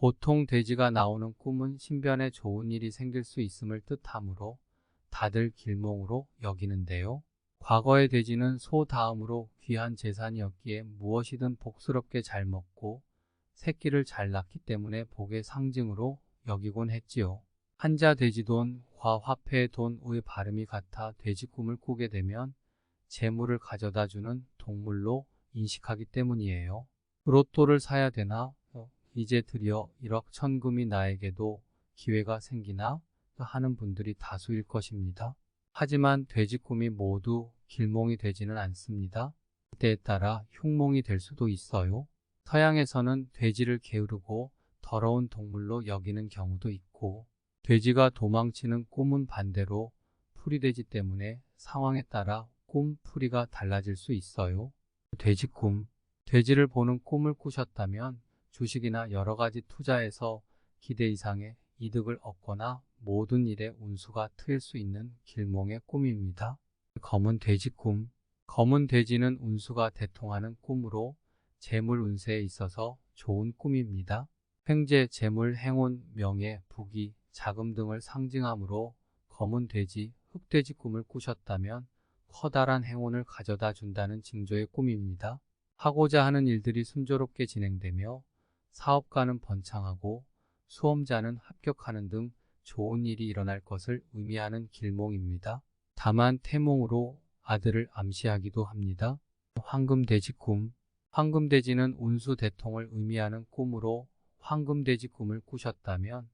보통 돼지가 나오는 꿈은 신변에 좋은 일이 생길 수 있음을 뜻하므로 다들 길몽으로 여기는데요. 과거의 돼지는 소 다음으로 귀한 재산이었기에 무엇이든 복스럽게 잘 먹고 새끼를 잘 낳기 때문에 복의 상징으로 여기곤 했지요. 한자 돼지돈과 화폐의 돈의 발음이 같아 돼지 꿈을 꾸게 되면 재물을 가져다 주는 동물로 인식하기 때문이에요. 로또를 사야 되나? 어, 이제 드디어 1억 천금이 나에게도 기회가 생기나? 하는 분들이 다수일 것입니다. 하지만 돼지 꿈이 모두 길몽이 되지는 않습니다. 때에 따라 흉몽이 될 수도 있어요. 서양에서는 돼지를 게으르고 더러운 동물로 여기는 경우도 있고 돼지가 도망치는 꿈은 반대로 풀이돼지 때문에 상황에 따라 꿈 풀이가 달라질 수 있어요. 돼지 꿈 돼지를 보는 꿈을 꾸셨다면 주식이나 여러 가지 투자에서 기대 이상의 이득을 얻거나 모든 일에 운수가 트일 수 있는 길몽의 꿈입니다. 검은 돼지 꿈 검은 돼지는 운수가 대통하는 꿈으로 재물 운세에 있어서 좋은 꿈입니다. 횡재, 재물, 행운, 명예, 부귀, 자금 등을 상징하므로 검은 돼지, 흑돼지 꿈을 꾸셨다면 커다란 행운을 가져다 준다는 징조의 꿈입니다. 하고자 하는 일들이 순조롭게 진행되며 사업가는 번창하고 수험자는 합격하는 등 좋은 일이 일어날 것을 의미하는 길몽입니다. 다만 태몽으로 아들을 암시하기도 합니다. 황금돼지 꿈 황금돼지는 운수 대통을 의미하는 꿈으로 황금돼지 꿈을 꾸셨다면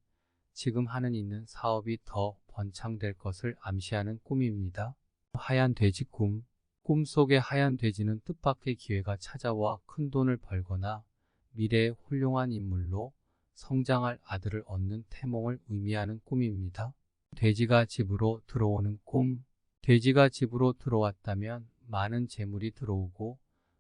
지금 하는 있는 사업이 더 번창될 것을 암시하는 꿈입니다. 하얀 돼지 꿈 꿈속의 하얀 돼지는 뜻밖의 기회가 찾아와 큰 돈을 벌거나 미래의 훌륭한 인물로 성장할 아들을 얻는 태몽을 의미하는 꿈입니다. 돼지가 집으로 들어오는 꿈 돼지가 집으로 들어왔다면 많은 재물이 들어오고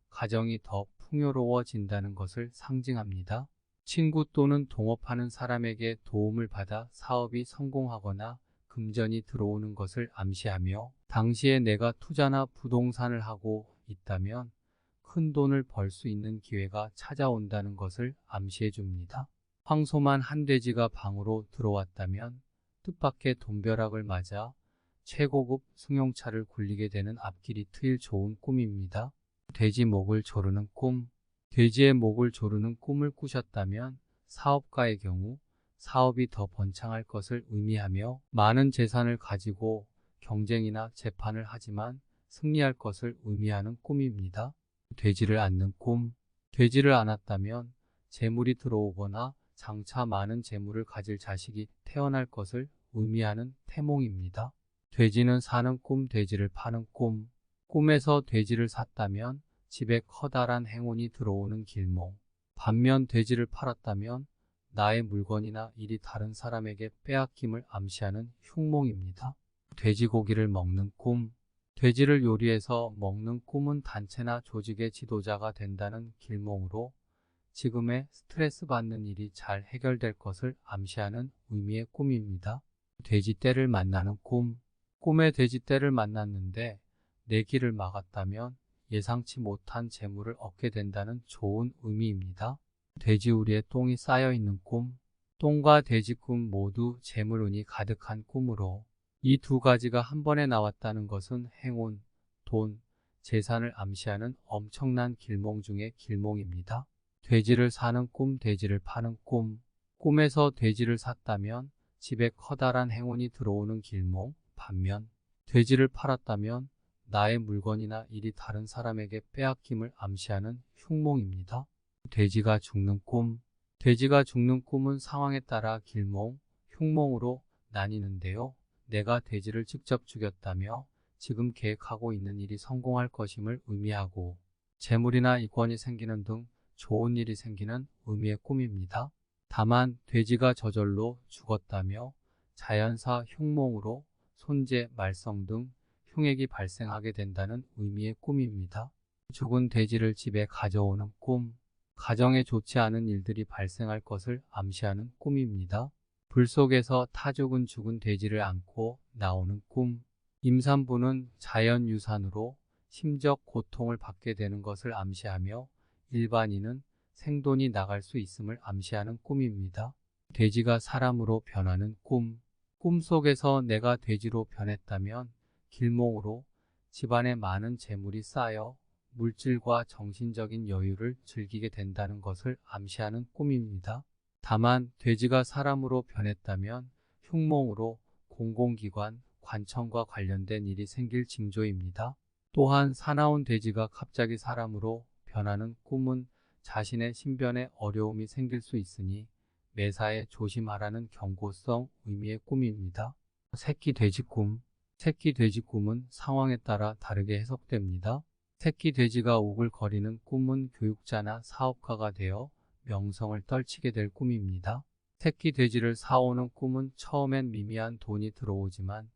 가정이 더 풍요로워진다는 것을 상징합니다. 친구 또는 동업하는 사람에게 도움을 받아 사업이 성공하거나 금전이 들어오는 것을 암시하며 당시에 내가 투자나 부동산을 하고 있다면 큰 돈을 벌 수 있는 기회가 찾아온다는 것을 암시해 줍니다. 황소만 한 돼지가 방으로 들어왔다면 뜻밖의 돈벼락을 맞아 최고급 승용차를 굴리게 되는 앞길이 트일 좋은 꿈입니다. 돼지 목을 조르는 꿈 돼지의 목을 조르는 꿈을 꾸셨다면 사업가의 경우 사업이 더 번창할 것을 의미하며 많은 재산을 가지고 경쟁이나 재판을 하지만 승리할 것을 의미하는 꿈입니다. 돼지를 안는 꿈 돼지를 안았다면 재물이 들어오거나 장차 많은 재물을 가질 자식이 태어날 것을 의미하는 태몽입니다. 돼지는 사는 꿈, 돼지를 파는 꿈. 꿈에서 돼지를 샀다면 집에 커다란 행운이 들어오는 길몽. 반면 돼지를 팔았다면 나의 물건이나 일이 다른 사람에게 빼앗김을 암시하는 흉몽입니다. 돼지고기를 먹는 꿈. 돼지를 요리해서 먹는 꿈은 단체나 조직의 지도자가 된다는 길몽으로 지금의 스트레스 받는 일이 잘 해결될 것을 암시하는 의미의 꿈입니다. 돼지떼를 만나는 꿈. 꿈에 돼지떼를 만났는데 내 길을 막았다면 예상치 못한 재물을 얻게 된다는 좋은 의미입니다. 돼지우리에 똥이 쌓여 있는 꿈. 똥과 돼지 꿈 모두 재물운이 가득한 꿈으로 이 두 가지가 한 번에 나왔다는 것은 행운, 돈, 재산을 암시하는 엄청난 길몽 중의 길몽입니다. 돼지를 사는 꿈, 돼지를 파는 꿈. 꿈에서 돼지를 샀다면 집에 커다란 행운이 들어오는 길몽, 반면 돼지를 팔았다면 나의 물건이나 일이 다른 사람에게 빼앗김을 암시하는 흉몽입니다. 돼지가 죽는 꿈 돼지가 죽는 꿈은 상황에 따라 길몽, 흉몽으로 나뉘는데요. 내가 돼지를 직접 죽였다며 지금 계획하고 있는 일이 성공할 것임을 의미하고 재물이나 이권이 생기는 등 좋은 일이 생기는 의미의 꿈입니다. 다만 돼지가 저절로 죽었다며 자연사 흉몽으로 손재, 말썽 등 흉액이 발생하게 된다는 의미의 꿈입니다. 죽은 돼지를 집에 가져오는 꿈, 가정에 좋지 않은 일들이 발생할 것을 암시하는 꿈입니다. 불 속에서 타죽은 죽은 돼지를 안고 나오는 꿈, 임산부는 자연유산으로 심적 고통을 받게 되는 것을 암시하며 일반인은 생돈이 나갈 수 있음을 암시하는 꿈입니다. 돼지가 사람으로 변하는 꿈. 꿈 속에서 내가 돼지로 변했다면 길몽으로 집안에 많은 재물이 쌓여 물질과 정신적인 여유를 즐기게 된다는 것을 암시하는 꿈입니다. 다만 돼지가 사람으로 변했다면 흉몽으로 공공기관, 관청과 관련된 일이 생길 징조입니다. 또한 사나운 돼지가 갑자기 사람으로 변하는 꿈은 자신의 신변에 어려움이 생길 수 있으니 매사에 조심하라는 경고성 의미의 꿈입니다. 새끼 돼지 꿈. 새끼 돼지 꿈은 상황에 따라 다르게 해석됩니다. 새끼 돼지가 오글거리는 꿈은 교육자나 사업가가 되어 명성을 떨치게 될 꿈입니다. 새끼 돼지를 사오는 꿈은 처음엔 미미한 돈이 들어오지만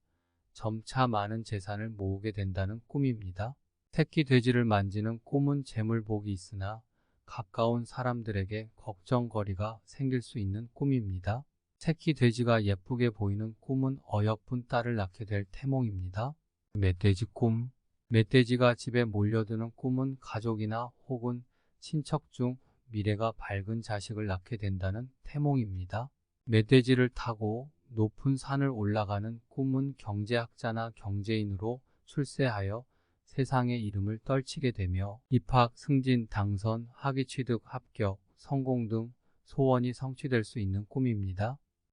점차 많은 재산을 모으게 된다는 꿈입니다. 새끼 돼지를 만지는 꿈은 재물복이 있으나 가까운 사람들에게 걱정거리가 생길 수 있는 꿈입니다. 새끼 돼지가 예쁘게 보이는 꿈은 어여쁜 딸을 낳게 될 태몽입니다. 멧돼지 꿈 멧돼지가 집에 몰려드는 꿈은 가족이나 혹은 친척 중 미래가 밝은 자식을 낳게 된다는 태몽입니다. 멧돼지를 타고 높은 산을 올라가는 꿈은 경제학자나 경제인으로 출세하여 세상의 이름을 떨치게 되며 입학, 승진, 당선, 학위 취득, 합격, 성공 등 소원이 성취될 수 있는 꿈입니다.